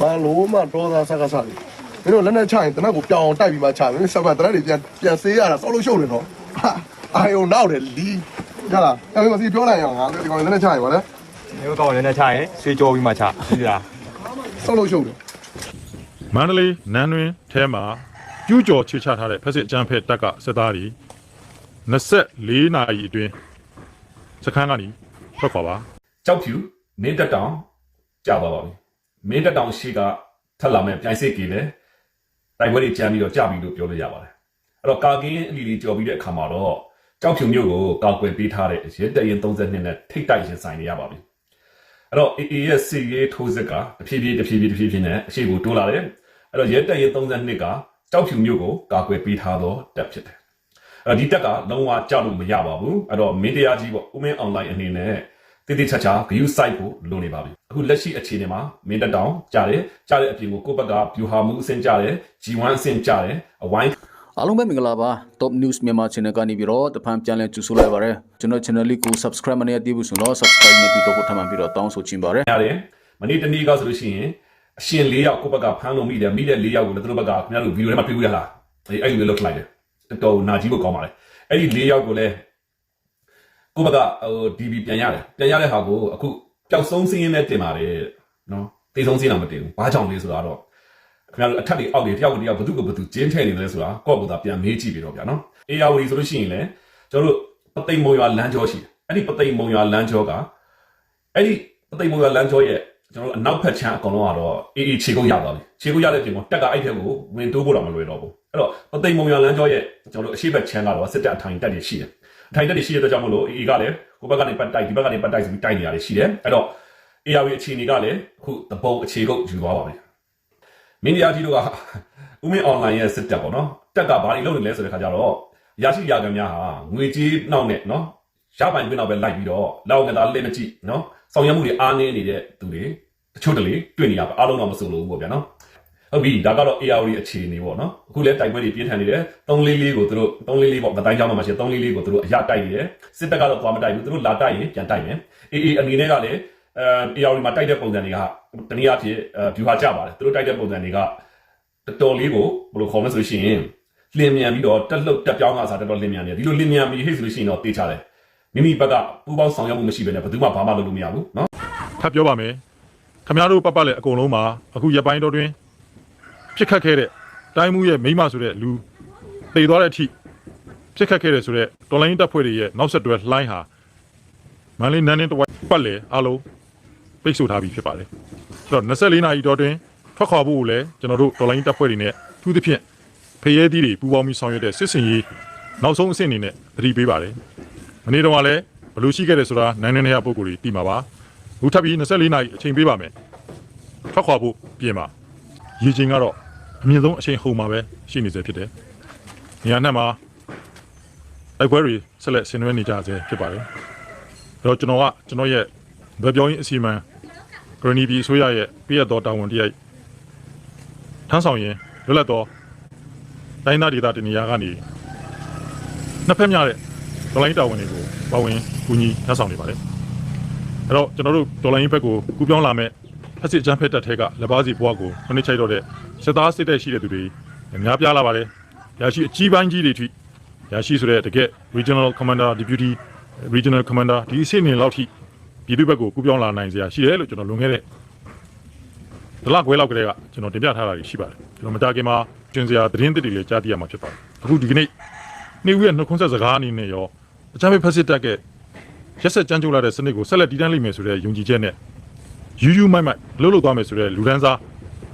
ဘာလို့မှဒေါသဆက်ကစားတယ်မင်းတို့လက်နဲ့ချရင်တနက်ကိုပြောင်းအောင်တိုက်ပြီးမှချမင်းဆက်ကတနက်တွေပြန်ပြန်ဆေးရတာစောလို့ရှုပ်နေတော့ဟာအာယုံနောက်တယ်လီးကြလားအဲ့မစီပြောလိုက်အောင်ငါဒီကောင်လက်နဲ့ချရင်ဗောလေမျိုးကောင်းနေနေချရင်ဆွေးကြောပြီးမှချဟုတ်လားစောလို့ရှုပ်တယ်မန္တလေးနန်းတွင်ထဲမှာကျူးကျော်ချေချထားတဲ့ဖက်စစ်အကြမ်းဖက်တပ်ကစစ်သားတွေ24နာရီအတွင်းစခန်းကနေထွက်ခွာပါကြောက်ဖြူမင်းတက်တောင်ကြာသွားပါပြီ မင်းတက်တောင်ရှိကထက်လာမဲ့ပြိုင်စစ်ကြီးလေတိုက်ပွဲတွေကြမ်းပြီးတော့ကြာပြီလို့ပြောလို့ရပါတယ်အဲ့တော့ကာကင်းအလီလီကြော်ပြီးတဲ့အခါမှာတော့ကြောက်ဖြူမျိုးကိုကာကွယ်ပေးထားတဲ့ရဲတရင်32နဲ့ထိတ်တိုက်ရင်ဆိုင်နေရပါပြီအဲ့တော့ AA ရဲ့စီရေးထိုးစစ်ကတဖြည်းဖြည်းတဖြည်းဖြည်းတဖြည်းဖြည်းနဲ့အရှိကိုတိုးလာတယ်အဲ့တော့ရဲတရင်32ကကြောက်ဖြူမျိုးကိုကာကွယ်ပေးထားသောတပ်ဖြစ်တယ်အဲ့တော့ဒီတက်ကလုံးဝကြောက်လို့မရပါဘူးအဲ့တော့မင်းတရားကြီးပေါ့ဥမင်းအွန်လိုင်းအနေနဲ့ တည်တည်ချာချာဂယူဆိုင်ကိုလိုနေပါပြီအခုလက်ရှိအခြေအနေမှာမင်းတက်တောင်ကြားတယ်ကြားတဲ့အပြင်ကိုကိုယ့်ဘက်ကဗျူဟာမှုအဆင့်ကြားတယ် G1 အဆင့်ကြားတယ်အဝိုင်းအားလုံးပဲမင်္ဂလာပါ Top News မြန်မာ Channel ကနေပြီးတော့တဖန်ပြန်လည်ကြိုဆိုလိုက်ပါရစေကျွန်တော် channel လေးကို subscribe မနေရသေးဘူးဆိုတော့ subscribe နေပြီးတော့ထပ်မံပြီးတော့တောင်းဆိုချင်ပါတယ်ရတယ်မနေ့တနေ့ကဆိုလို့ရှိရင်အရှင်၄ယောက်ကိုယ့်ဘက်ကဖမ်းလို့မိတယ်မိတဲ့၄ယောက်ကိုလည်းသူတို့ဘက်ကခင်ဗျားတို့ဗီဒီယိုထဲမှာတွေ့ကြရလားအဲ့အဲ့လိုမျိုးလုပ်လိုက်တယ်တော်တော်နာကြီးဖို့ကောင်းပါလေအဲ့ဒီ၄ယောက်ကိုလည်း ကိုယ့်ဘက်ကဟို DB ပြန်ရတယ်ပြန်ရတဲ့ဟာကိုအခုပျောက်ဆုံးစင်းရင်းနဲ့တင်ပါတယ်နော်တေဆုံးစင်းတော့မတင်ဘူးဘာကြောင့်လဲဆိုတော့ခင်ဗျားတို့အထက်တွေအောက်တွေတယောက်ကိုတယောက်ဘသူ့ကိုဘသူကျင်းထည့်နေတယ်ဆိုတာကိုယ့်ကိုယ်သာပြန်မေးကြည့်ပြီးတော့ဗျာနော်အေယာဝတီဆိုလို့ရှိရင်လည်းကျွန်တော်တို့ပသိမ်မုံရွာလမ်းကြောရှိတယ်အဲ့ဒီပသိမ်မုံရွာလမ်းကြောကအဲ့ဒီပသိမ်မုံရွာလမ်းကြောရဲ့ကျွန်တော်တို့အနောက်ဖက်ခြမ်းအကောင်လုံးကတော့အေးအေးခြေကုပ်ရသွားပြီခြေကုပ်ရတဲ့ပြင်မှာတက်ကအဲ့ထဲကိုဝင်တိုးဖို့တော့မလွယ်တော့ဘူးအဲ့တော့ပသိမ်မုံရွာလမ်းကြောရဲ့ကျွန်တော်တို့အရှိတ်ခြမ်းကတော့စစ်တပ်အထိုင်တက်တွေရှိတယ်အ ထိုင်တက်တွေရှိတဲ့အတွက်ကြောင့်မလို့အေးအေးကလည်းကိုယ့်ဘက်ကနေပတ်တိုက်ဒီဘက်ကနေပတ်တိုက်ဆိုပြီးတိုက်နေရတယ်ရှိတယ်အဲ့တော့အေယာဝတီအခြေအနေကလည်းအခုတပုံအခြေကုပ်ယူသွားပါပြီမင်းတရားကြီးတို့ကဥမင်းအွန်လိုင်းရဲ့စစ်တပ်ပေါ့နော်တက်ကဘာတွေလုပ်နေလဲဆိုတဲ့ခါကျတော့ရရှိရကများဟာငွေကြေးနှောက်နဲ့နော်ရပိုင်ခွင့်တော့ပဲလိုက်ပြီးတော့လောက်ငတာလက်မကြည့်နော်ဆောင်ရွက်မှုတွေအားနည်းနေတဲ့သူတွေတချို့တလေတွေ့နေရပါအားလုံးတော့မဆိုလို့ဘူးပေါ့ဗျာနော် ဟုတ်ပြီဒါကတော့ ARD အခြေအနေပေါ့နော်အခုလည်းတိုက်ပွဲတွေပြင်းထန်နေတယ်344ကိုသူတို့344ပေါ့မတိုင်းကြောင်းမှာရှိ344ကိုသူတို့အရတိုက်နေတယ်စစ်တပ်ကတော့သွားမတိုက်ဘူးသူတို့လာတိုက်ရင်ပြန်တိုက်မယ်အေးအေးအနေနဲ့ကလည်းအဲ ARD မှာတိုက်တဲ့ပုံစံတွေကတနည်းအားဖြင့်အဲ view ဟာကြပါတယ်သူတို့တိုက်တဲ့ပုံစံတွေက တော်တော်လေးကိုဘယ်လိုခေါ်မလဲဆိုလို့ရှိရင်လင်းမြန်ပြီးတော့တက်လှုပ်တက်ပြောင်းလာစားတော်တော်လင်းမြန်နေတယ်ဒီလိုလင်းမြန်ပြီးဟိတ်ဆိုလို့ရှိရင်တော့တေးချတယ်မိမိဘက်ကပူပေါင်းဆောင်ရွက်မှုမရှိဘဲနဲ့ဘယ်သူမှဘာမှလုပ်လို့မရဘူးเนาะ ထပ်ပြောပါမယ်ခမရတို့ပတ်ပတ်လည်းအကုန်လုံးမှာအခုရပိုင်းတော်တွင် ဖြစ်ခတ်ခဲ့တဲ့တိုင်းမှုရဲ့မိမဆိုတဲ့လူတည်သွားတဲ့အထိဖြစ်ခတ်ခဲ့တဲ့ဆိုတဲ့တော်လိုင်းတပ်ဖွဲ့တွေရဲ့နောက်ဆက်တွဲလှိုင်းဟာမန်လေးနန်းနေတစ်ဝိုက်ပတ်လေအားလုံးပိတ်ဆို့ထားပြီးဖြစ်ပါတယ်ဆိုတော့24နာရီတော်တွင်ထွက်ခွာဖို့ကိုလည်းကျွန်တော်တို့တော်လိုင်းတပ်ဖွဲ့တွေနဲ့ထူးသဖြင့်ဖရဲသီးတွေပူးပေါင်းပြီးဆောင်ရွက်တဲ့စစ်စင်ရေးနောက်ဆုံးအဆင့်အနေနဲ့သတိပေးပါတယ်မနေ့တုန်းကလည်းဘယ်လိုရှိခဲ့တယ်ဆိုတာနိုင်နေနေရပုံကိုယ်တွေသိမှာပါဘူးထပ်ပြီး24နာရီအချိန်ပေးပါမယ်ထွက်ခွာဖို့ပြင်ပါရေချိန်ကတော့ အမြင့်ဆုံးအချိန်ဟုန်မှာပဲရှိနေစေဖြစ်တယ်နေရာနဲ့မှာတိုက်ပွဲတွေဆက်လက်ဆင်နွှဲနေကြဆဲဖြစ်ပါတယ်အဲ့တော့ကျွန်တော်ကကျွန်တော်ရဲ့ဗပြောင်းရင်အစီအမံဂရနီဘီအစိုးရရဲ့ပြည့်ရတော်တာဝန်တရိုက်ထမ်းဆောင်ရင်လွတ်လပ်သောတိုင်းသားဒေသတနေရာကနေနှစ်ဖက်မြတဲ့ဒလိုင်းတာဝန်တွေကိုပါဝင်ကူညီထမ်းဆောင်နေပါတယ်အဲ့တော့ကျွန်တော်တို့ဒေါ်လာရင်းဘက်ကိုကူပြောင်းလာမဲ့ ဖက်စစ်ချမ်းဖက်တက်ထဲကလက်ပါစီဘွားကိုခဏချိုက်တော့တဲ့စစ်သားစစ်တဲ့ရှိတဲ့သူတွေအများပြားလာပါတယ်။ရရှိအကြီးပိုင်းကြီးတွေထိရရှိဆိုတဲ့တကယ် regional commander deputy regional commander ဒီအဆင့်နေလောက်ထိပြည်သူဘက်ကိုကူပြောင်းလာနိုင်စရာရှိတယ်လို့ကျွန်တော်လွန်ခဲ့တဲ့ဒလခွဲလောက်ကလေးကကျွန်တော်တင်ပြထားတာရှိပါတယ်။ကျွန်တော်မကြခင်မှာကျင်စရာသတင်းသစ်တွေလည်းကြားသိရမှာဖြစ်ပါတယ်။အခုဒီကနေ့နေ့ဦးရဲ့နှုတ်ခွန်းဆက်စကားအနေနဲ့ရောအချမ်းဖက်စစ်တက်ကရက်ဆက်ကြမ်းကြုတ်လာတဲ့စနစ်ကိုဆက်လက်တည်တံ့လိမ့်မယ်ဆိုတဲ့ယုံကြည်ချက်နဲ့ ယူယူမိုက်မိုက်လှုပ်လှုပ်သွားမယ်ဆိုတဲ့လူဒန်းစား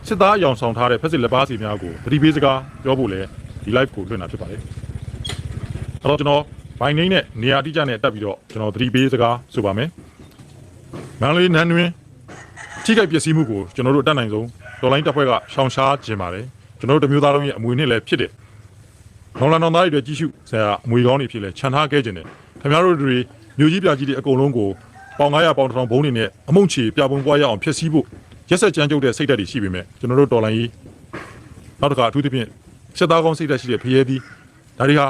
စစ်သားအယောင်ဆောင်ထားတဲ့ဖက်စစ်လက်ပါစီများကိုသတိပေးစကားပြောဖို့လဲဒီ live ကိုလွှင့်တာဖြစ်ပါတယ်။အဲ့တော့ကျွန်တော်ဘိုင်နေနဲ့နေရာအတိအကျနဲ့တက်ပြီးတော့ကျွန်တော်သတိပေးစကားဆိုပါမယ်။မန္တလေးနန်းတွင်ထိခိုက်ပျက်စီးမှုကိုကျွန်တော်တို့အတတ်နိုင်ဆုံးဒေါ်လိုင်းတပ်ဖွဲ့ကရှောင်ရှားခြင်းပါတယ်။ကျွန်တော်တို့တမျိုးသားလုံးရဲ့အမွေနှစ်လည်းဖြစ်တယ်။နောင်လာနောင်သားတွေအတွက်ကြီးစုဆရာအမွေကောင်းတွေဖြစ်လဲခြံထားခဲ့ခြင်းတယ်။ခင်ဗျားတို့တွေမျိုးကြီးပြကြီးတွေအကုန်လုံးကို ပေါင်900ပေါင်1000ဘုံတွေနဲ့အမုံချီပြပုံပွားရအောင်ဖျက်ဆီးဖို့ရက်ဆက်ကြမ်းကြုတ်တဲ့စိတ်ဓာတ်တွေရှိပေမဲ့ကျွန်တော်တို့တော်လိုင်းကြီးနောက်တစ်ခါအထူးသဖြင့်စစ်သားကောင်းစိတ်ဓာတ်ရှိတဲ့ဖရဲသီးဒါတွေဟာ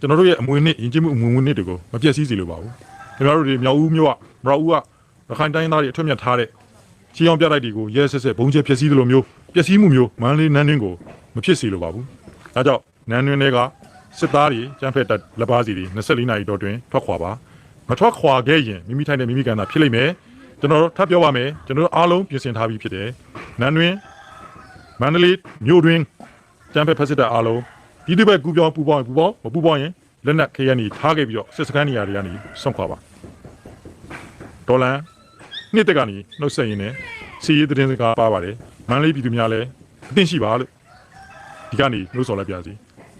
ကျွန်တော်တို့ရဲ့အမွေနှစ်ယဉ်ကျေးမှုအမွေနှစ်တွေကိုမပြည့်စည်စေလိုပါဘူးခင်ဗျားတို့တွေမြောက်ဦးမြို့ကမရောက်ဦးကရခိုင်တိုင်းသားတွေအထွတ်မြတ်ထားတဲ့ချီအောင်ပြတိုက်တွေကိုရဲဆက်ဆက်ဘုံကျဲဖျက်ဆီးသလိုမျိုးပျက်စီးမှုမျိုးမန္တလေးနန်းတွင်းကိုမဖြစ်စေလိုပါဘူးဒါကြောင့်နန်းတွင်းတွေကစစ်သားတွေကျန်းဖက်တပ်လက်ပါစီတွေ24နာရီတော့တွင်ထွက်ခွာပါ မထွက်ခွာခဲ့ရင်မိမိထိုင်တဲ့မိမိကန်တာဖြစ်လိမ့်မယ်ကျွန်တော်တို့ထပ်ပြောပါမယ်ကျွန်တော်တို့အားလုံးပြင်ဆင်ထားပြီးဖြစ်တယ်နန်းတွင်းမန္တလေးမြို့တွင်ကျန်းဖက်ဖက်စစ်တပ်အားလုံးဒီတစ်ဘက်ကူပြောင်းပူပေါင်းပူပေါင်းမပူပေါင်းရင်လက်နက်ခေရနီထားခဲ့ပြီးတော့စစ်စခန်းနေရာတွေကနေဆွန့်ခွာပါဒေါ်လန်နှစ်တက်ကနေနှုတ်ဆက်ရင်းနဲ့စီရေးသတင်းစကားပါပါတယ်မန္တလေးပြည်သူများလည်းအသိရှိပါလို့ဒီကနေနှုတ်ဆော်လိုက်ပြစီ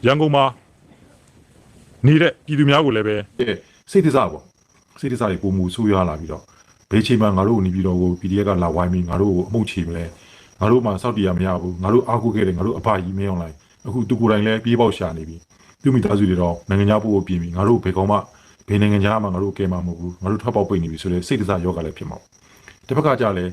ရန်ကုန်မှာနေတဲ့ပြည်သူများကိုလည်းပဲတဲ့စိတ်တစားပေါ့ စိတ်တစားတွေပုံမူဆိုးရွားလာပြီးတော့ဘယ်ချိန်မှငါတို့ကိုနေပြီးတော့ကို PDF ကလာဝိုင်းပြီးငါတို့ကိုအမှုချေမလဲငါတို့မှစောက်တရားမရဘူးငါတို့အားကိုးခဲ့တယ်ငါတို့အဖကြီးမင်းအောင်လိုက်အခုသူကိုယ်တိုင်လည်းပြေးပေါက်ရှာနေပြီသူမိသားစုတွေတော့နိုင်ငံခြားပို့ဖို့ပြင်ပြီးငါတို့ဘယ်ကောင်မှဘယ်နိုင်ငံခြားမှငါတို့ကဲမှာမဟုတ်ဘူးငါတို့ထွက်ပေါက်ပိတ်နေပြီဆိုတော့စိတ်တစားယောဂလည်းဖြစ်မှာတစ်ဖက်ကကြလည်း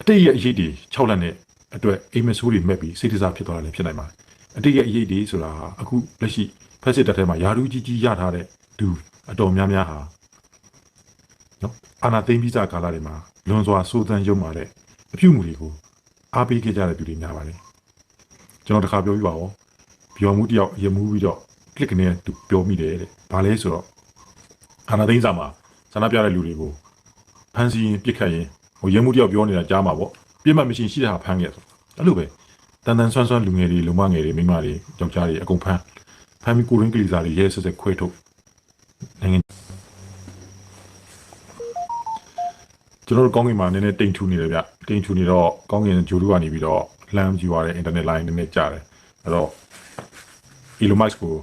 အတိတ်ရဲ့အရေးတွေ6လက်နဲ့အတွက်အိမ်မဆိုးတွေမဲ့ပြီးစိတ်တစားဖြစ်သွားတာလည်းဖြစ်နိုင်ပါတယ်အတိတ်ရဲ့အရေးတွေဆိုတာဟာအခုလက်ရှိဖက်စစ်တပ်ထဲမှာယာရူးကြီးကြီးရထားတဲ့သူ အတော်များများဟာနော်အာနာသိမ့်ပြီးစားကာလတွေမှာလွန်စွာစိုးတန်းရုံမာတဲ့အပြုမှုတွေကိုအားပေးခဲ့ကြတဲ့သူတွေများပါတယ်ကျွန်တော်တခါပြောပြပါဦးပြောမှုတယောက်ရမှုပြီးတော့ click ကနေသူပြောမိတယ်တဲ့ဘာလဲဆိုတော့အာနာသိမ့်စာမှာဆန္ဒပြတဲ့လူတွေကိုဖမ်းဆီးရင်ပြစ်ခတ်ရင်ဟိုရမှုတယောက်ပြောနေတာကြားမှာပေါ့ပြစ်မှတ်မရှိရှိတဲ့ဟာဖမ်းခဲ့ဆိုအဲ့လိုပဲတန်တန်ဆွမ်းဆွမ်းလူငယ်တွေလုံမငယ်တွေမိန်းမတွေယောက်ျားတွေအကုန်ဖမ်းဖမ်းပြီးကိုရင်းကလေးစားတွေရဲဆက်ဆက်ခွဲထုတ် နိုင်ငံကျွန်တော်တို့ကောင်းကင်မှာနည်းနည်းတိမ်ထူနေတယ်ဗျတိမ်ထူနေတော့ကောင်းကင်ဂျိုလူကနေပြီးတော့လှမ်းကြည့်သွားတဲ့ internet line နည်းနည်းကြားတယ်အဲ့တော့ Elon Musk ကို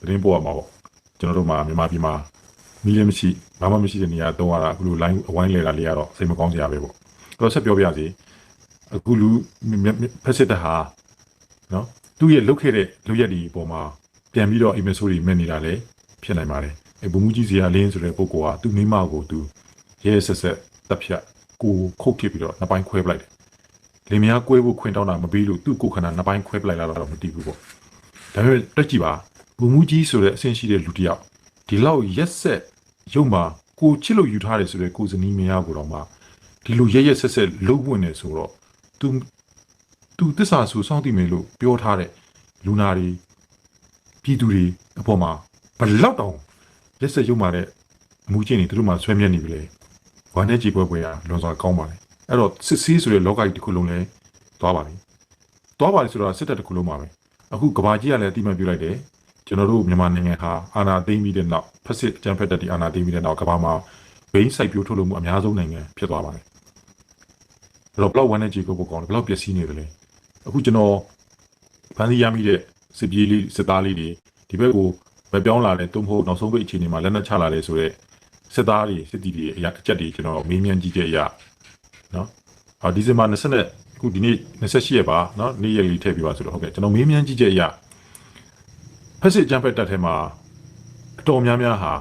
သတင်းပို့ရမှာပေါ့ကျွန်တော်တို့မှာမြန်မာပြည်မှာမီးလည်းမရှိဘာမှမရှိတဲ့နေရာတုံးရတာအခုလို line အဝိုင်းလဲတာလေးကတော့စိတ်မကောင်းစရာပဲပေါ့အဲ့တော့ဆက်ပြောပြရစီအခုလူဖက်စစ်တပ်ဟာနော်သူ့ရဲ့လုတ်ခဲ့တဲ့လုတ်ရက်ဒီပုံမှာပြန်ပြီးတော့ email ဆိုတွေမဲ့နေတာလည်းဖြစ်နိုင်ပါတယ် အဲဘုံမူကြီးစီယာလင်းဆိုတဲ့ပုဂ္ဂိုလ်ကသူ့မိမကိုသူရဲရဲဆက်ဆက်တပ်ဖြတ်ကိုခုတ်ထစ်ပြီးတော့နှစ်ပိုင်းခွဲပလိုက်တယ်လင်မယားကွဲဖို့ခွင့်တောင်းတာမပြီးလို့သူ့ကိုယ်ခန္ဓာနှစ်ပိုင်းခွဲပလိုက်လာတော့မသိဘူးပေါ့ဒါပေမဲ့တက်ကြည့်ပါဘူမူကြီးဆိုတဲ့အဆင့်ရှိတဲ့လူတစ်ယောက်ဒီလောက်ရက်ဆက်ရုံမှာကိုချစ်လို့ယူထားတယ်ဆိုတဲ့ကိုဇနီးမယားကိုတော့မှဒီလိုရက်ရက်ဆက်ဆက်လှုပ်ဝင်နေဆိုတော့ तू तू တစ္ဆာဆူစောင့်တည်မယ်လို့ပြောထားတဲ့လူနာတွေပြည်သူတွေအပေါ်မှာဘလောက်တောင် ရက်ဆက်ရုံမှာတဲ့အမှုချင်းတွေသူတို့မှဆွဲမြက်နေပြီလေဝမ်းနဲ့ကြေပွဲပွဲကလွန်စွာကောင်းပါလေအဲ့တော့စစ်ဆေးဆိုတဲ့လောကကြီးတစ်ခုလုံးလဲသွားပါလိမ့်သွားပါလိမ့်ဆိုတော့စစ်တပ်တစ်ခုလုံးပါပဲအခုကဘာကြီးကလည်းအတိအမှတ်ပြုလိုက်တယ်ကျွန်တော်တို့မြန်မာနိုင်ငံဟာအာဏာသိမ်းပြီးတဲ့နောက်ဖက်စစ်ကြံဖက်တက်ဒီအာဏာသိမ်းပြီးတဲ့နောက်ကဘာမှာဘိန်းစိုက်ပျိုးထုတ်လုပ်မှုအများဆုံးနိုင်ငံဖြစ်သွားပါတယ်အဲ့တော့ဘလောက်ဝမ်းနဲ့ကြေကိုပို့ကောင်းတယ်ဘလောက်ပျက်စီးနေတယ်လဲအခုကျွန်တော်ဖန်စီရမိတဲ့စစ်ပြေးလေးစစ်သားလေးတွေဒီဘက်ကို မပြောင်းလာတဲ့တုံးဖို့နောက်ဆုံးပိတ်အခြေအနေမှာလက်နက်ချလာတယ်ဆိုတော့စစ်သားတွေစစ်တီတွေအရာအချက်တွေကျွန်တော်မေးမြန်းကြည့်တဲ့အရာနော်အော်ဒီဇင်ဘာ20နဲ့အခုဒီနေ့28ရက်ပါနော်နေ့ရက်လေးထည့်ပြပါဆိုတော့ဟုတ်ကဲ့ကျွန်တော်မေးမြန်းကြည့်တဲ့အရာဖက်စစ်ကြံဖက်တက်ထဲမှာအတော်များများဟာ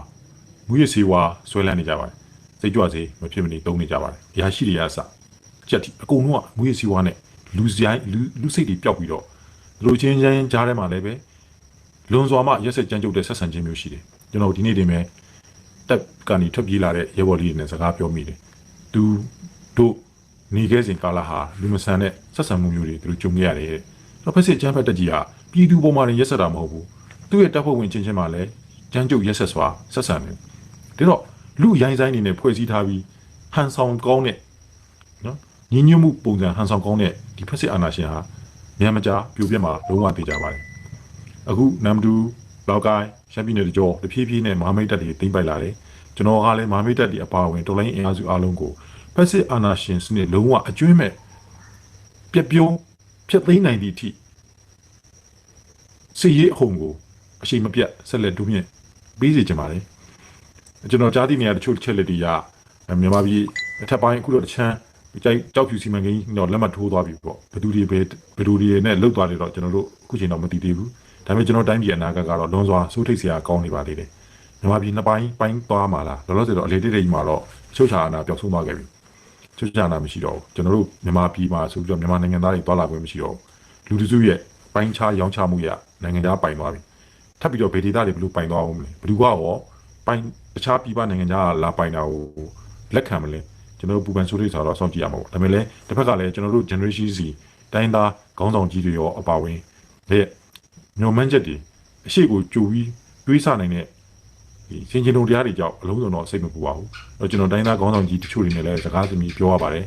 မူရစီဝါဆွဲလန်းနေကြပါတယ်စိတ်ကြွစေမဖြစ်မနေတုံးနေကြပါတယ်အရာရှိတွေအစကြက်တီအကုန်လုံးကမူရစီဝါနဲ့လူစရိုင်းလူလူစိတ်တွေပျောက်ပြီးတော့လူချင်းချင်းကြားထဲမှာလည်းပဲ လွန်စွာမှရက်ဆက်ကြမ်းကြုတ်တဲ့ဆက်ဆံခြင်းမျိုးရှိတယ်ကျွန်တော်ဒီနေ့တင်မဲ့တက်ကနေထွက်ပြေးလာတဲ့ရဲဘော်လေးတွေနဲ့စကားပြောမိတယ်သူတို့နေခဲ့စဉ်ကာလဟာလူမဆန်တဲ့ဆက်ဆံမှုမျိုးတွေသူတို့ကြုံခဲ့ရတယ်တဲ့။တော့ဖက်စစ်ကျန်းဖက်တက်ကြီးကပြည်သူပေါ်မှာရက်ဆက်တာမဟုတ်ဘူး။သူ့ရဲ့တပ်ဖွဲ့ဝင်ချင်းချင်းမှာလည်းကြမ်းကြုတ်ရက်ဆက်စွာဆက်ဆံတယ်။ဒါတော့လူရိုင်းဆိုင်နေနဲ့ဖွဲ့စည်းထားပြီးဟန်ဆောင်ကောင်းတဲ့နော်ညီညွတ်မှုပုံစံဟန်ဆောင်ကောင်းတဲ့ဒီဖက်စစ်အာဏာရှင်ဟာမြန်မကြာပြိုပြက်မှာလုံးဝတည်ကြပါတယ်။ အခုနမ်ဒူလောက်ကိုင်းရှမ်းပြည်နယ်တကြောတဖြည်းဖြည်းနဲ့မဟာမိတ်တပ်တွေတင်ပိုက်လာတယ်။ကျွန်တော်ကလည်းမဟာမိတ်တပ်တွေအပါအဝင်တော်လိုင်းအင်အားစုအားလုံးကိုဖက်စစ်အာဏာရှင်စနစ်လုံးဝအကျွင်းမဲ့ပြက်ပြုံးဖြစ်သိမ်းနိုင်သည့်အထိစီရေးအဟုန်ကိုအရှိန်မပြတ်ဆက်လက်ဒုမြင့်ပေးစီကြပါလေကျွန်တော်ကြားသိနေရတချို့ချက်လက်တွေရမြန်မာပြည်အထက်ပိုင်းအခုတော့တချမ်းကြိုက်ကြောက်ဖြူစီမံကိန်းတော့လက်မှတ်ထိုးသွားပြီပေါ့ဘယ်သူတွေပဲဘယ်သူတွေနဲ့လှုပ်သွားတယ်တော့ကျွန်တော်တို့အခုချိန်တော့မသိသေးဘူး ဒါပေမဲ့ကျွန်တော်တိုင်းပြည်အနာဂတ်ကတော့လွန်စွာစိုးထိတ်စရာကောင်းနေပါသေးတယ်မြန်မာပြည်နှစ်ပိုင်းပိုင်းသွားမှာလားလောလောဆယ်တော့အလေတိတ်တိတ်မှာတော့ချုပ်ချာအာဏာပျောက်ဆုံးသွားခဲ့ပြီချွတ်ချနာမရှိတော့ဘူးကျွန်တော်တို့မြန်မာပြည်မှာဆိုပြီးတော့မြန်မာနိုင်ငံသားတွေတွာလာခွင့်မရှိတော့ဘူးလူတစုရဲ့ပိုင်းခြားရောင်းချမှုရနိုင်ငံသားပိုင်သွားပြီထပ်ပြီးတော့ဗေဒေတာတွေဘယ်လိုပိုင်သွားအောင်မလဲဘယ်သူကရောပိုင်းတခြားပြည်ပနိုင်ငံသားကလာပိုင်တာကိုလက်ခံမလဲကျွန်တော်တို့ပူပန်ဆိုးလေးဆိုတော့စောင့်ကြည့်ရမှာပေါ့ဒါပေမဲ့လည်းတစ်ဖက်ကလည်းကျွန်တော်တို့ generation စီတိုင်းသားခေါင်းဆောင်ကြီးတွေရောအပါဝင်တဲ့ ညွန်မှန်းချက်တွေအရှိကိုကြိုပြီးတွေးဆနိုင်တဲ့ဒီစင်ချင်းတို့တရားတွေကြောင့်အလုံးစုံတော့စိတ်မပူပါဘူးအဲ့တော့ကျွန်တော်တိုင်းသားခေါင်းဆောင်ကြီးတချို့တွေနဲ့လည်းစကားသမီးပြောရပါတယ်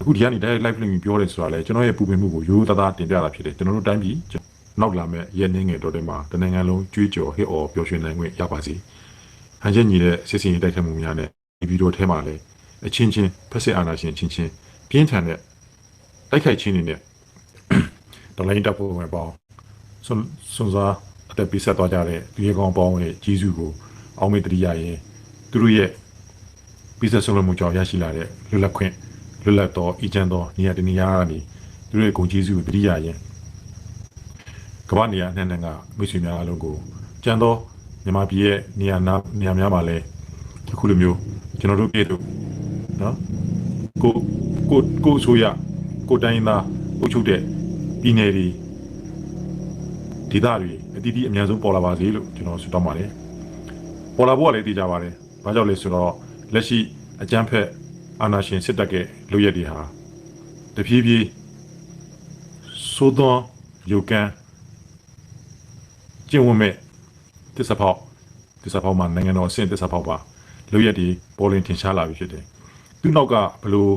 အခုဒီကနေ direct live လုပ်ပြီးပြောတယ်ဆိုတာလည်းကျွန်တော်ရဲ့ပူပင်မှုကိုရိုးရိုးသားသားတင်ပြတာဖြစ်တယ်ကျွန်တော်တို့တိုင်းပြည်နောက်လာမဲ့ရဲ့နေငယ်တော်တွေမှာတနင်္ဂနွေလုံးကြွေးကြော်ဟစ်အော်ပျော်ရွှင်နိုင်ခွင့်ရပါစေဟန်ချက်ညီတဲ့စစ်စင်ရေးတိုက်ခတ်မှုများနဲ့ဒီဗီဒီယိုထဲမှာလည်းအချင်းချင်းဖက်စစ်အာဏာရှင်ချင်းချင်းပြင်းထန်တဲ့တိုက်ခိုက်ခြင်းတွေနဲ့တော်လိုင်းတပ်ဖွဲ့ဝင်ပေါင်း စွန်စွန်စားအသက်ပေးဆက်သွားကြတဲ့ဒီရေကောင်ပေါင်းရဲ့ကြီးစုကိုအောင်မေတ္တရိယရဲ့သူတို့ရဲ့ပေးဆက်ဆုံးလို့မှုကြောင့်ရရှိလာတဲ့လွတ်လပ်ခွင့်လွတ်လပ်သောအီဂျန်သောနေရာတနေရာကနေသူတို့ရဲ့ဂုဏ်ကျေးဇူးကိုတရိယာရဲ့ကမ္ဘာနေရာအနှံ့အနှံ့ကမိတ်ဆွေများအားလုံးကိုကြံသောမြန်မာပြည်ရဲ့နေရာနာနေရာများမှာလည်းအခုလိုမျိုးကျွန်တော်တို့ပြည်သူနော်ကိုကိုကိုဆိုရကိုတိုင်းသားအုပ်ချုပ်တဲ့ပြည်နယ်တွေ ဒေသတွေအတီးတီးအများဆုံးပေါ်လာပါစေလို့ကျွန်တော်ဆုတောင်းပါတယ်ပေါ်လာဖို့ကလည်းတည်ကြပါတယ်ဘာကြောင့်လဲဆိုတော့လက်ရှိအကြမ်းဖက်အာဏာရှင်စစ်တပ်ကလူရက်တွေဟာတဖြည်းဖြည်းသိုးသွန်းယူကန်ကျင့်ဝတ်မဲ့တစ္ဆဖောက်တစ္ဆဖောက်မှာနိုင်ငံတော်အဆင့်တစ္ဆဖောက်ပါလူရက်တွေပေါ်လင်ထင်ရှားလာပြီဖြစ်တယ်သူ့နောက်ကဘလို့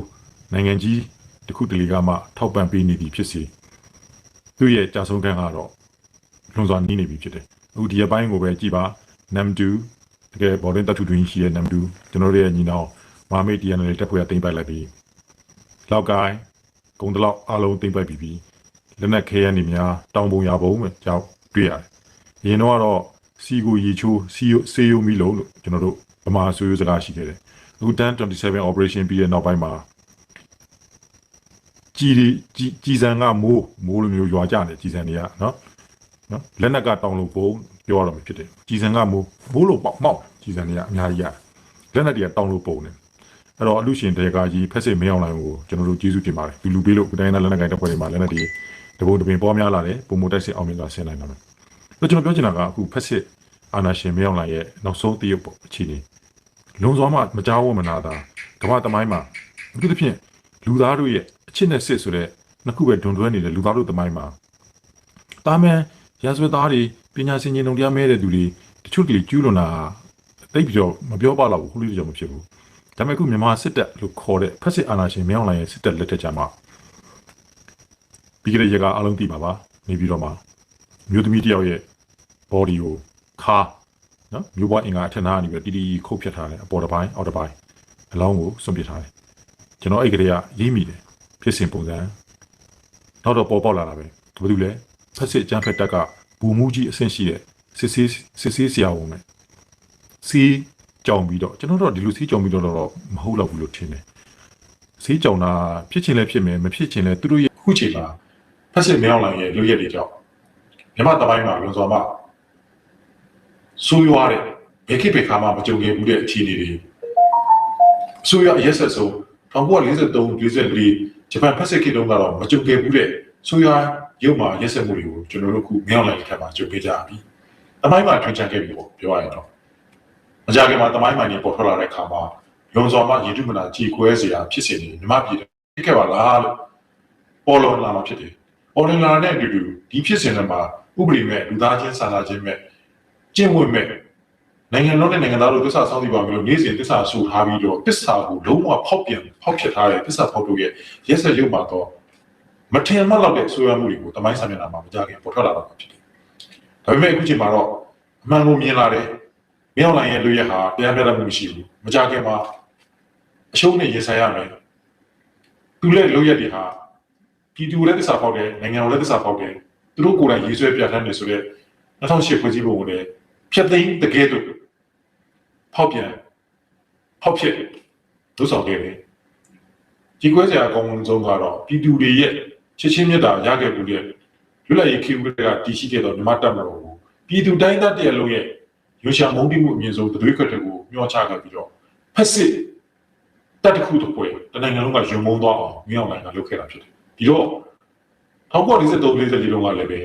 နိုင်ငံကြီးတစ်ခုတလေကမှထောက်ပံ့ပေးနေသည်ဖြစ်စီသူ့ရဲ့ကြာဆုံးခန်းကတော့ လွန်စွာနီးနေပြီဖြစ်တယ်အခုဒီအပိုင်းကိုပဲကြည်ပါနမ်တူတကယ်ဘော်လင်တတူတွင်းရှိရဲ့နမ်တူကျွန်တော်တို့ရဲ့ညီနောင်မဟာမိတ်တီယန်နယ်တက်ဖွဲ့ရတင်ပိုက်လိုက်ပြီးလောက်ကိုင်းဂုံတလောက်အလုံးတင်ပိုက်ပြီးပြီးလက်နက်ခဲရနေများတောင်ပုံရပုံပဲကြောက်တွေ့ရတယ်။ရင်တော့ကတော့စီကိုရီချိုးစီယိုစေယိုမီလုံးလို့ကျွန်တော်တို့ဗမာဆွေးရစကားရှိခဲ့တယ်။အခုတန်း27 operation ပြီးတဲ့နောက်ပိုင်းမှာကြီးဒီကြီးကြီးစံကမိုးမိုးလိုမျိုးရွာကြတယ်ကြီးစံတွေကနော် နော်လက်နက်ကတောင်လို့ပုံပြောရတော့မှာဖြစ်တယ်။ကြီးစံကမိုးမိုးလို့ပေါက်မောက်ကြီးစံတွေကအများကြီးရတယ်လက်နက်တွေကတောင်လို့ပုံတယ်အဲ့တော့အလူရှင်တေကာကြီးဖက်စစ်မင်းအောင်လိုင်ကိုကျွန်တော်တို့ကျေးဇူးတင်ပါတယ်လူလူပေးလို့ကိုတိုင်းသားလက်နက်ကိုင်တပ်ဖွဲ့တွေမှာလက်နက်တွေတပုံတပင်ပေါ်များလာတယ်ပုံမတိုက်စစ်အောင်မြင်စွာဆင်းနိုင်ပါမယ်အဲ့ကျွန်တော်ပြောချင်တာကအခုဖက်စစ်အာနာရှင်မင်းအောင်လိုင်ရဲ့နောက်ဆုံးတရုပ်ပေါ့အခြေအနေလုံစွာမှမကြောက်ဝမနာတာကမ္ဘာတမိုင်းမှာအထူးသဖြင့်လူသားတို့ရဲ့အချစ်နဲ့စစ်ဆိုတဲ့နှစ်ခုပဲဒွန်တွဲနေတဲ့လူသားတို့တမိုင်းမှာတာမန် ရာဇဝတ်သားတွေပညာရှင်ကြီးလုံတရားမဲတဲ့သူတွေတချို့ကလေးကျူးလွန်တာတိတ်ပြီးတော့မပြောပါတော့ဘူးခုလေးကြောင့်မဖြစ်ဘူးဒါပေမဲ့အခုမြန်မာစစ်တပ်လို့ခေါ်တဲ့ဖက်စစ်အာဏာရှင်မြောင်းလိုင်ရဲ့စစ်တပ်လက်ထက်ကြမှာပြီးကြတဲ့ရကအလုံးသိပါပါနေပြီးတော့မှမြို့သမီးတယောက်ရဲ့ body ကိုခါနော်မြို့ပွားအင်္ဂါအထက်နားကနေပြီးတီတီခုတ်ဖြတ်ထားတယ်အပေါ်တစ်ပိုင်းအောက်တစ်ပိုင်းအလောင်းကိုစွန့်ပစ်ထားတယ်ကျွန်တော်အဲ့ကလေးကရေးမိတယ်ဖြစ်စဉ်ပုံစံနောက်တော့ပေါ်ပေါက်လာတာပဲဘာလို့လဲဖ က်စစ်အကြမ်းဖက်တပ်ကဘူမူကြီးအဆင့်ရှိတဲ့စစ်ဆေးစစ်ဆေးဆရာဝန်နဲ့စီးကြောင်ပြီးတော့ကျွန်တော်တို့ဒီလိုစီးကြောင်ပြီးတော့တော့မဟုတ်တော့ဘူးလို့ထင်တယ်စီးကြောင်တာဖြစ်ချင်လဲဖြစ်မယ်မဖြစ်ချင်လဲသူတို့ရဲ့ခုချိန်မှာဖက်စစ်မရောက်လာရဲ့လူရက်တွေကြောင့်မြမတပိုင်းမှာလွန်စွာမှဆိုးရွားတဲ့ဘယ်ခေတ်ဘယ်ခါမှမကြုံခဲ့ဘူးတဲ့အခြေအနေတွေဆိုးရွားရက်ဆက်ဆုံး1943 44ဂျပန်ဖက်စစ်ခေတ်တုန်းကတော့မကြုံခဲ့ဘူးတဲ့ဆိုးရွား ရုပ်မှာရက်ဆက်မှုတွေကိုကျွန်တော်တို့ခုမြောက်လိုက်တဲ့ခါမှာကြုံခဲ့ကြပြီတပိုင်းမှာထွင်ချန်ခဲ့ပြီပေါ့ပြောရရင်တော့မကြခင်မှာတမိုင်းမိုင်တွေပေါ်ထွက်လာတဲ့အခါမှာလွန်စွာမှရည်တုမနာကြည်ခွဲစရာဖြစ်စဉ်တွေမြမပြည်ဖြစ်ခဲ့ပါလားလို့ပေါ်လွန်လာမှာဖြစ်တယ်။ပေါ်လွန်လာတဲ့အတူတူဒီဖြစ်စဉ်တွေမှာဥပဒေမဲ့လူသားချင်းစာနာခြင်းမဲ့ကျင့်ဝတ်မဲ့နိုင်ငံလုံးနဲ့နိုင်ငံသားတို့သစ္စာစောင့်သိပါမယ်လို့နေ့စဉ်သစ္စာဆိုထားပြီးတော့သစ္စာကိုလုံးဝဖောက်ပြန်ဖောက်ဖြစ်ထားတဲ့သစ္စာဖောက်တို့ရဲ့ရက်ဆက်ရုပ်မှာတော့ မထင်မှတ်လောက်တဲ့ဆိုရမှုတွေကိုတမိုင်းစာမျက်နှာမှာမကြခင်ပေါ်ထွက်လာတော့ဖြစ်တယ်။ဒါပေမဲ့အခုချိန်မှာတော့အမှန်ကိုမြင်လာတယ်မြောက်လိုင်းရဲ့လူရက်ဟာတရားမျှတမှုမရှိဘူးမကြခင်မှာအရှုံးနဲ့ရင်ဆိုင်ရမယ်သူလည်းလူရက်တွေဟာပြည်သူလည်းသစ္စာဖောက်တယ်နိုင်ငံတော်လည်းသစ္စာဖောက်တယ်သူတို့ကိုယ်တိုင်ရေးဆွဲပြဋ္ဌာန်းတယ်ဆိုတော့2008ဖွဲ့စည်းပုံကိုလည်းဖျက်သိမ်းတကယ်လို့ဖောက်ပြန်ဖောက်ဖြစ်လို့ဆောင်ခဲ့တယ်ဒီကွဲစရာအကောင်းဆုံးကတော့ပြည်သူတွေရဲ့ ချစ်ချင်းမြတ်တာရခဲ့မှုတဲ့လွတ်လပ်ရေးခေတ်ကတည်ရှိခဲ့တော့မြမတက်မလို့ပြည်သူတိုင်းသားတည်းလုံးရဲ့ရွှေရှာမုန်းတိမှုအမြင့်ဆုံးတသွေးခွက်တွေကိုမျှောချခဲ့ပြီးတော့ဖက်စစ်တက်တစ်ခုတစ်ပွဲတနိုင်ငံလုံးကယုံမုန်းသွားအောင်မြောက်နိုင်ကလုပ်ခဲ့တာဖြစ်တယ်ဒီတော့1943 44လုံးကလည်းပဲ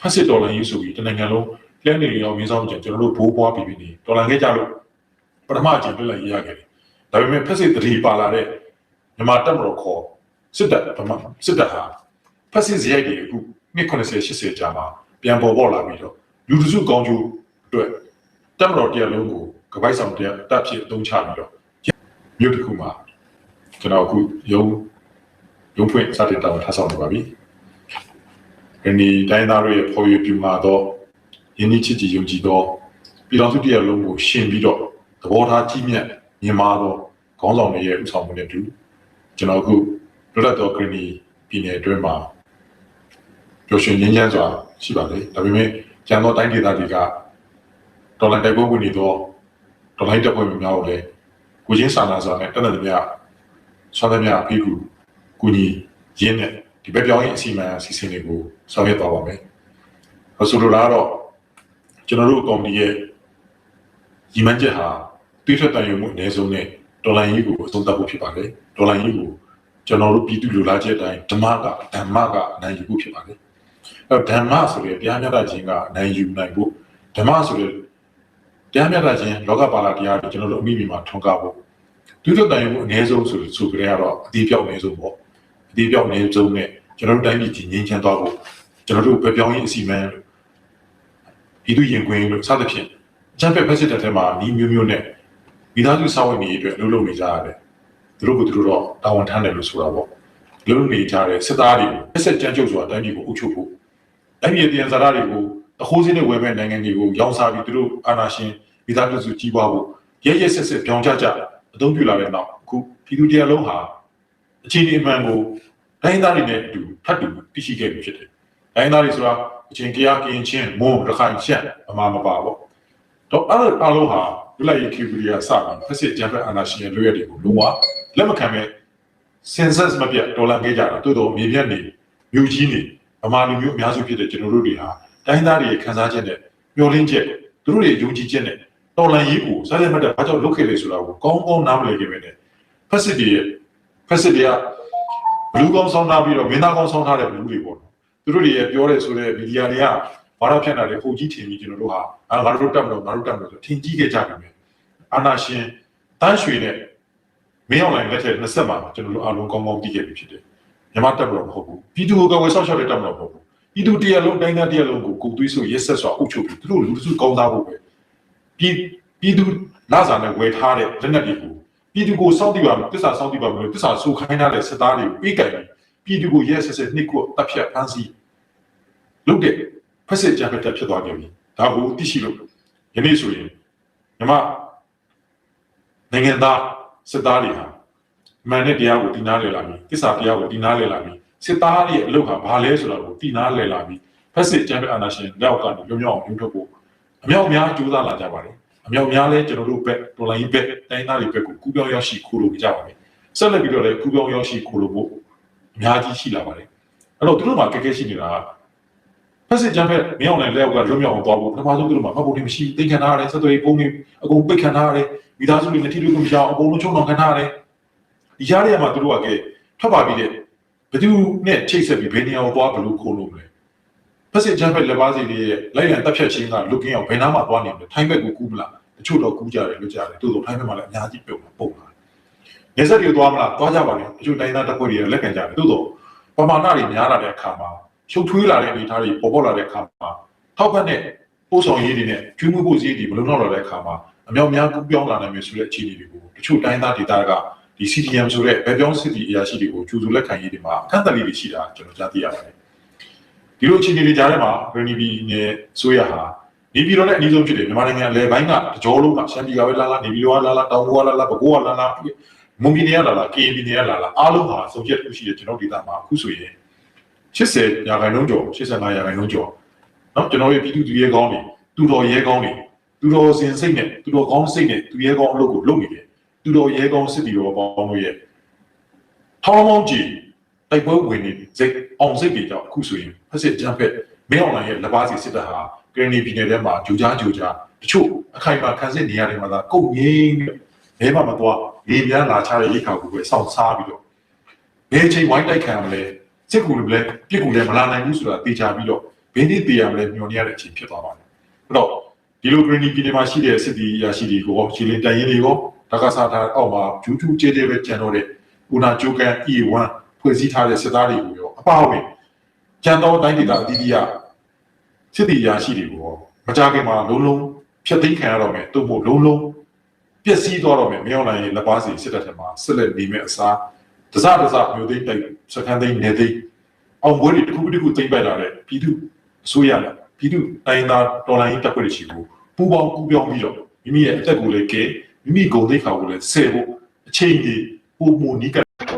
ဖက်စစ်တော်လှန်ရေးဆိုပြီးတနိုင်ငံလုံးလမ်းနေရောမင်းဆောင်ကြကျွန်တော်တို့ဘိုးဘွားပြီးပြီးနေတော်လှန်ခဲ့ကြလို့ပထမအကြိမ်ပြလိုက်ရခဲ့တယ်ဒါပေမဲ့ဖက်စစ်တတိပါလာတဲ့မြန်မာတပ်မတော်ခေါ် စစ်တပ်ဗမာစစ်တပ်ဟာဖက်စစ်စရိုက်တွေအခုနှစ်90 80ကြာမှာပြန်ပေါ်ပေါ်လာပြီးတော့လူတစုကောင်းကျိုးအတွက်တပ်မတော်တရားလုံးကိုကပိုက်ဆောင်တရားတပ်ဖြစ်အသုံးချပြီးတော့မြို့တစ်ခုမှာကျွန်တော်အခုရုံးရုံးဖွင့်စတင်တောင်းထားဆောင်နေပါပြီ။ဒီနေ့တိုင်းသားတွေရဲ့ဖော်ရပြမှာတော့ယင်းနှိချစ်ကြည်ယုံကြည်တော့ပြည်တော်စုတရားလုံးကိုရှင်ပြီးတော့သဘောထားကြီးမြတ်မြင်မာတော့ခေါင်းဆောင်တွေရဲ့ဥဆောင်မှုနဲ့အတူကျွန်တော်အခု လွတ်လပ်သောဂရနီပြည်နယ်အတွင်းမှာပျော်ရွှင်ငြိမ်းချမ်းစွာရှိပါလေဒါပေမဲ့ကျန်သောတိုင်းဒေသတွေကဒေါ်လာတိုက်ပွဲဝင်နေတော့ဒေါ်လာတိုက်ပွဲများကိုလည်းကိုချင်းစာနာစွာနဲ့တက်တဲ့မြတ်ဆွမ်းသမျှဖိကူကူညီရင်းနဲ့ဒီဘက်ပြောင်းရေးအစီအမံအစီအစဉ်တွေကိုဆောင်ရွက်သွားပါမယ်။ဆိုလိုတာကတော့ကျွန်တော်တို့ကော်မတီရဲ့ညီမချက်ဟာတွေးထွက်တန်ရုံမှုအနည်းဆုံးနဲ့ဒေါ်လာရေးကိုအသုံးသပ်ဖို့ဖြစ်ပါတယ်။ဒေါ်လာရေးကို ကျွန်တော်တို့ပြည်သူလူလားချက်တိုင်းဓမ္မကဓမ္မကအနိုင်ယူဖို့ဖြစ်ပါတယ်။အဲဓမ္မဆိုတဲ့တရားမျှတခြင်းကအနိုင်ယူနိုင်ဖို့ဓမ္မဆိုတဲ့တရားမျှတခြင်းလောကပါဠိတရားတွေကျွန်တော်တို့အမိမိမှာထွန်းကားဖို့တွေးထွက်တန်ရုံမှုအနည်းဆုံးဆိုဆိုကြရတော့အသေးပြောက်အနည်းဆုံးပေါ့အသေးပြောက်အနည်းဆုံးနဲ့ကျွန်တော်တို့တိုင်းပြည်ကြီးငြိမ်းချမ်းသွားဖို့ကျွန်တော်တို့ပဲပြောင်းရေးအစီအမံဒီသူရင်ခွင်လို့စသဖြင့်ချမ်းဖက်ဖက်စစ်တဲ့ထဲမှာဤမျိုးမျိုးနဲ့မိသားစုစောင့်ဝင်နေအတွက်လှုပ်လှုပ်နေကြရတယ် သူတို့ကသူတို့တော့တာဝန်ထမ်းတယ်လို့ဆိုတာပေါ့လှုပ်လှုပ်နေကြတဲ့စစ်သားတွေကိုဖက်စစ်ကြမ်းကြုတ်စွာတိုင်းပြည်ကိုအုပ်ချုပ်ဖို့တိုင်းပြည်တရားစာရတွေကိုအခိုးစင်းနဲ့ဝယ်မဲ့နိုင်ငံတွေကိုရောင်းစားပြီးသူတို့အာဏာရှင်မိသားစုကြီးပွားဖို့ရဲရဲဆက်ဆက်ပြောင်းကြကြအသုံးပြုလာတဲ့နောက်အခုပြည်သူတရားလုံးဟာအခြေအနေအမှန်ကိုတိုင်းသားတွေနဲ့အတူထပ်တူသိရှိခဲ့ပြီဖြစ်တယ်။တိုင်းသားတွေဆိုတာအချင်းကြားကင်းချင်းမွန်ရခိုင်ရှက်အမှားမပါပေါ့။တော့အဲ့အလုံးဟာ လူလိုက်ရေးခေပရီယာစပြီးဖက်စစ်ဂျမ်ဖက်အာနာရှင်ရဲ့လွရက်တွေကိုလုံးဝလက်မခံမဲ့ census မပြတ်ဒေါ်လာခဲ့ကြတာတိုးတော့မြေပြတ်နေမြို့ကြီးနေဗမာလူမျိုးအများစုဖြစ်တဲ့ကျွန်တော်တို့တွေဟာတိုင်းသားတွေရဲ့ခံစားချက်နဲ့မျှော်လင့်ချက်သူတို့တွေယုံကြည်ချက်နဲ့တော်လန်ရေးကိုစားရမှတ်တဲ့ဘာကြောင့်လုပ်ခဲ့လဲဆိုတာကိုကောင်းကောင်းနားမလည်ခဲ့ပဲနဲ့ဖက်စစ်တွေရဲ့ဖက်စစ်တွေကဘလူးကောင်းဆောင်ထားပြီးတော့မင်းသားကောင်းဆောင်ထားတဲ့လူတွေပေါ့နော်သူတို့တွေရဲ့ပြောတဲ့ဆိုတဲ့မီဒီယာတွေကဘာသာဖြန့်တာတွေဟိုကြီးထင်ပြီးကျွန်တော်တို့ဟာအာငါတို့တက်မလို့ငါတို့တက်မလို့ဆိုထင်ကြီးခဲ့ကြပြီမယ် အာနာရှင်တန်းရွှေနဲ့မင်းအောင်လိုင်းလက်ထက်20မှာကျွန်တော်တို့အားလုံးကောင်းကောင်းသိခဲ့ပြီဖြစ်တယ်မြန်မာတက်မလို့မဟုတ်ဘူးပြည်သူကဝယ်ဆောက်ရှောက်တဲ့တက်မလို့မဟုတ်ဘူးပြည်သူတရားလုံးတိုင်းသားတရားလုံးကိုကိုသွေးဆိုရက်ဆက်စွာအုပ်ချုပ်ပြီးသူတို့လူစုကောင်းစားဖို့ပဲပြည်ပြည်သူလာစာနဲ့ဝယ်ထားတဲ့လက်နက်တွေကိုပြည်သူကိုစောင့်တည်ပါမယ်တစ္ဆာစောင့်တည်ပါမယ်တစ္ဆာဆိုခိုင်းထားတဲ့စစ်သားတွေကိုပေးကြတယ်ပြည်သူကိုရက်ဆက်ဆက်နှိပ်ကွပ်တပ်ဖြတ်ဖမ်းဆီးလုပ်တဲ့ဖက်စစ်ကြမ်းဖက်တက်ဖြစ်သွားကြပြီဒါကိုသိရှိလို့ယနေ့ဆိုရင်မြမ နိုင်ငံသားစစ်သားတွေဟာမှန်တဲ့တရားကိုတည်နာလဲလာပြီတစ္ဆာတရားကိုတည်နာလဲလာပြီစစ်သားတွေရဲ့အလုပ်ဟာဘာလဲဆိုတာကိုတည်နာလဲလာပြီဖက်စစ်ကြမ်းဖက်အာဏာရှင်လက်အောက်ကနေလွတ်မြောက်အောင်ပြုထုတ်ဖို့အမြောက်အများကြိုးစားလာကြပါတယ်အမြောက်အများလဲကျွန်တော်တို့ဘက်ဒေါ်လာကြီးဘက်တိုင်းသားတွေဘက်ကိုကူးပြောင်းရောက်ရှိခိုးလို့ကြပါမယ်ဆက်လက်ပြီးတော့လည်းကူးပြောင်းရောက်ရှိခိုးလို့ဖို့အများကြီးရှိလာပါတယ်အဲ့တော့သူတို့မှာကဲကဲရှိနေတာကဖက်စစ်ကြမ်းဖက်မြောက်နိုင်လက်အောက်ကလွတ်မြောက်အောင်သွားဖို့ပထမဆုံးသူတို့မှာမှတ်ဖို့တင်မရှိသိခံထားရတယ်ဆက်သွယ်ရေးပုံတွေအကုန်ပိတ်ခံထားရတယ် မိသားစုတွေနဲ့ထိတွေ့မှုမရအောင်အကုန်လုံးချုံနှောင်ခံထားရတယ်ဒီကြားထဲမှာသူတို့ကကဲထွက်ပါပြီးတဲ့ဘယ်သူနဲ့ချိတ်ဆက်ပြီးဘယ်နေရာကိုသွားဘယ်လိုခိုးလို့လဲဖက်စစ်ကြမ်းဖက်လက်ပါစီတွေရဲ့လိုက်လံတက်ဖြတ်ခြင်းကလုကင်းအောင်ဘယ်နားမှာသွားနေလဲထိုင်းဘက်ကိုကူးမလားတချို့တော့ကူးကြတယ်လို့ကြားတယ်တိုးတော့ထိုင်းဘက်မှာလည်းအများကြီးပြုတ်ပုံလာနေဆက်တွေသွားမလားသွားကြပါလေတချို့တိုင်းသားတပ်ဖွဲ့တွေကလက်ခံကြတယ်တိုးတော့ပမာဏတွေများလာတဲ့အခါမှာရှုပ်ထွေးလာတဲ့အနေအထားတွေပေါ်ပေါက်လာတဲ့အခါမှာထောက်ပံ့တဲ့ပို့ဆောင်ရေးတွေနဲ့ကျွေးမွေးဖို့စည်းတွေမလုံလောက်လာတဲ့အခါမှာ အမြောက်များကူးပြောင်းလာနိုင်မယ်ဆိုတဲ့အခြေအနေတွေကိုတချို့တိုင်းသားဒေသကဒီ CDM ဆိုတဲ့ဗေပြောင်းစစ်တီအရာရှိတွေကိုကျူစုလက်ခံရေးတွေမှာအခန့်တလီတွေရှိတာကျွန်တော်ကြားသိရပါတယ်ဒီလိုအခြေအနေတွေကြားထဲမှာရနီဘီနဲ့ဆိုရဟာနေပြည်တော်နဲ့အနည်းဆုံးဖြစ်တယ်မြန်မာနိုင်ငံလယ်ပိုင်းကတကြောလုံးကရှမ်းပြည်ကပဲလာလာနေပြည်တော်ကလာလာတောင်ပေါ်ကလာလာပဲခူးကလာလာမွန်ပြည်နယ်ကလာလာ KN ပြည်နယ်ကလာလာအားလုံးဟာစုံချက်တစ်ခုရှိတယ်ကျွန်တော်ဒေသမှာအခုဆိုရင်80ရာခိုင်နှုန်းကျော်85ရာခိုင်နှုန်းကျော်เนาะကျွန်တော်ရဲ့ပြည်သူသူရဲကောင်းတွေသူတော်ရဲကောင်းတွေ သူတော်စင်စိတ်နဲ့သူတော်ကောင်းစိတ်နဲ့သူရဲကောင်းအလုပ်ကိုလုပ်နေတယ်သူတော်ရဲကောင်းစစ်တီတော်ပေါင်းတို့ရဲ့ထောင်းမောင်းကြီးတိုက်ပွဲဝင်နေစိတ်အောင်စိတ်တွေကြောင့်အခုဆိုရင်ဖက်စစ်ဂျမ်ဖက်မင်းအွန်လိုင်းရဲ့လက်ပါစီစစ်တပ်ဟာဂရနီပြည်နယ်ထဲမှာဂျူကြားဂျူကြားတချို့အခိုင်အမာခံစစ်နေရတယ်မှာသာကုတ်ငိမ့်ပြီးဘဲမှမသွားလေပြန်းလာချတဲ့ရိခါကိုပဲစောင့်စားပြီးတော့ဘယ်ချိန်ဝိုင်းတိုက်ခံရမလဲစစ်ကူလည်းပြစ်ကူလည်းမလာနိုင်ဘူးဆိုတာသိချပြီးတော့ဘင်းဒီတေးရမလဲညွန်နေရတဲ့အချိန်ဖြစ်သွားပါတယ်အဲ့တော့ ဒီလိုဂရနီပြည်နယ်မှာရှိတဲ့စစ်တီရရှိတွေကိုခြေလင်းတိုင်ရင်တွေကိုဒါကစားထားအောက်မှာ YouTube ကျေးကျေးပဲကျန်တော့တဲ့ဦးနာဂျိုကန် E1 ဖွဲ့စည်းထားတဲ့စစ်သားတွေကိုရောအပါအဝင်ကျန်သောတိုင်းဒေသအသီးသီးရစစ်တီရာရှိတွေကိုရောမကြခင်မှာလုံးလုံးဖျက်သိမ်းခံရတော့မယ်သို့မဟုတ်လုံးလုံးပျက်စီးသွားတော့မယ်မရောက်နိုင်ရင်လက်ပါစီစစ်တပ်ထဲမှာဆက်လက်နေမဲ့အစားတစတစမျိုးသိမ်းတိုက်စကန်သိမ်းနေသိမ်းအောင်ဘွေးတွေတစ်ခုတစ်ခုသိမ်းပိုက်လာတဲ့ပြည်သူအစိုးရနဲ့ ပြည်သူတိုင်းသားတော်လိုင်းတပ်ဖွဲ့တွေရှိကိုပူပေါင်းကူပြောင်းပြီးတော့မိမိရဲ့အသက်ကိုလည်းကဲမိမိဂုဏ်သိက္ခာကိုလည်းဆဲဖို့အချိန်ကြီးပုံမူနီးကပ်